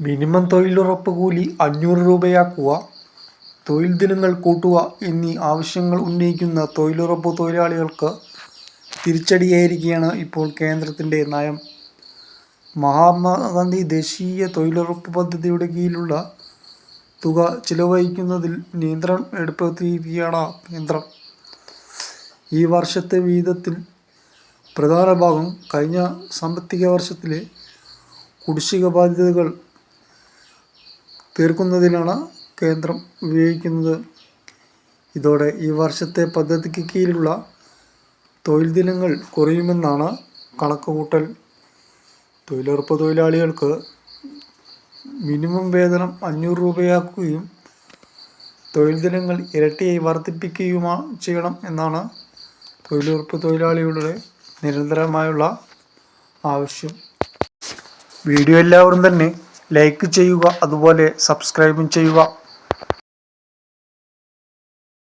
Minimum തൊഴിലുറപ്പ് കൂലി അഞ്ഞൂറ് രൂപയാക്കുക തൊഴിൽ ദിനങ്ങൾ കൂട്ടുക എന്നീ ആവശ്യങ്ങൾ ഉന്നയിക്കുന്ന തൊഴിലുറപ്പ് തൊഴിലാളികൾക്ക് തിരിച്ചടിയായിരിക്കുകയാണ് ഇപ്പോൾ കേന്ദ്രത്തിന്റെ നയം. മഹാത്മാഗാന്ധി ദേശീയ തൊഴിലുറപ്പ് പദ്ധതിയുടെ കീഴിലുള്ള തുക ചിലവഴിക്കുന്നതിൽ നിയന്ത്രണം ഏർപ്പെടുത്തിയിരിക്കുകയാണ് കേന്ദ്രം. ഈ വർഷത്തെ വിഹിതത്തിൽ പ്രധാന ഭാഗം കഴിഞ്ഞ സാമ്പത്തിക വർഷത്തിലെ കുടിശ്ശിക ബാധ്യതകൾ തീർക്കുന്നതിനാണ് കേന്ദ്രം ഉപയോഗിക്കുന്നത്. ഇതോടെ ഈ വർഷത്തെ പദ്ധതിക്ക് കീഴിലുള്ള തൊഴിൽ ദിനങ്ങൾ കുറയുമെന്നാണ് കണക്കുകൂട്ടൽ. തൊഴിലുറപ്പ് തൊഴിലാളികൾക്ക് മിനിമം വേതനം അഞ്ഞൂറ് രൂപയാക്കുകയും തൊഴിൽ ദിനങ്ങൾ ഇരട്ടിയായി വർദ്ധിപ്പിക്കുകയുമാ ചെയ്യണം എന്നാണ് തൊഴിലുറപ്പ് തൊഴിലാളികളുടെ നിരന്തരമായുള്ള ആവശ്യം. വീഡിയോ എല്ലാവരും തന്നെ ലൈക്ക് ചെയ്യുക അതുപോലെ സബ്സ്ക്രൈബും ചെയ്യുക.